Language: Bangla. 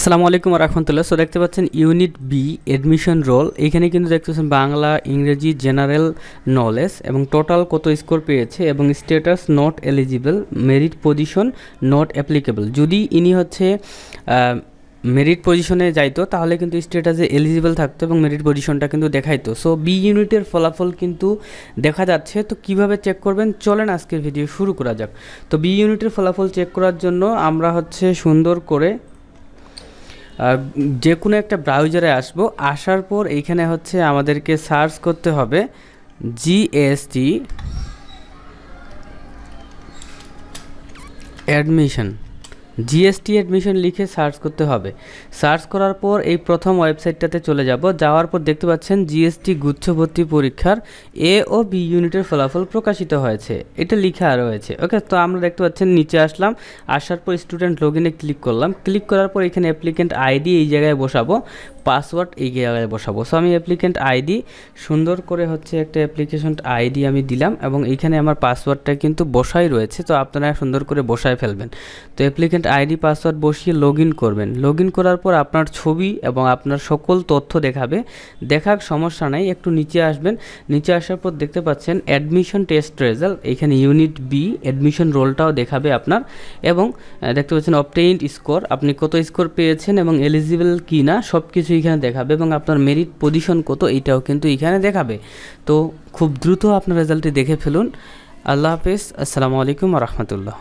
আসসালামু আলাইকুম রহমতুল্লাহ। সো দেখতে পাচ্ছেন ইউনিট বি এডমিশন রোল এখানে কিন্তু দেখতে পাচ্ছেন বাংলা, ইংরেজি জেনারেল নলেজ এবং টোটাল কত স্কোর পেয়েছে এবং status not eligible merit position not applicable যদি ইনি হচ্ছে মেরিট পজিশনে যাইতো, তাহলে কিন্তু স্ট্যাটাসে এলিজিবল থাকতো এবং মেরিট পজিশনটা কিন্তু দেখাইতো। সো বি ইউনিটের ফলাফল কিন্তু দেখা যাচ্ছে। তো, কীভাবে চেক করবেন? চলেন আজকের ভিডিও শুরু করা যাক। তো বি ইউনিটের ফলাফল চেক করার জন্য আমরা হচ্ছে সুন্দর করে যে কোনো একটা ব্রাউজারে আসব, আসার পর এইখানে হচ্ছে আমাদেরকে সার্চ করতে হবে জিএসটি অ্যাডমিশন জিএসটি অ্যাডমিশন লিখে সার্চ করতে হবে। সার্চ করার পর এই প্রথম ওয়েবসাইটটাতে চলে যাব। যাওয়ার পর দেখতে পাচ্ছেন জিএসটি গুচ্ছ ভর্তি পরীক্ষার এ ও বি ইউনিটের ফলাফল প্রকাশিত হয়েছে। এটা লেখা রয়েছে ওকে তো আমরা দেখতে পাচ্ছেন নিচে আসলাম। আসার পর স্টুডেন্ট লগ ক্লিক করলাম। ক্লিক করার পর এখানে অ্যাপ্লিকেন্ট আইডি এই জায়গায় বসাবো। পাসওয়ার্ড এই জায়গায় বসাবো। সো আমি অ্যাপ্লিকেন্ট আইডি সুন্দর করে হচ্ছে একটা অ্যাপ্লিকেশন আইডি আমি দিলাম এবং এইখানে আমার পাসওয়ার্ডটা কিন্তু বসাই রয়েছে। তো আপনারা সুন্দর করে বসায় ফেলবেন। তো অ্যাপ্লিকেন্ট আইডি পাসওয়ার্ড বসিয়ে লগ করবেন। লগ করার পর আপনার ছবি এবং আপনার সকল তথ্য দেখাবে। দেখার সমস্যা নাই, একটু নিচে আসবেন। নিচে আসার পর দেখতে পাচ্ছেন অ্যাডমিশন টেস্ট রেজাল্ট এখানে ইউনিট বি অ্যাডমিশন রোলটাও দেখাবে আপনার। এবং দেখতে পাচ্ছেন অবটেইনড স্কোর আপনি কত স্কোর পেয়েছেন এবং এলিজিবল কি না সব কিছু এখানে দেখাবে এবং আপনার মেরিট পজিশন কত এইটাও কিন্তু এখানে দেখাবে। তো খুব দ্রুত আপনার রেজাল্টটি দেখে ফেলুন। আল্লাহ হাফেজ। আসসালামু আলাইকুম রহমতুল্লাহ।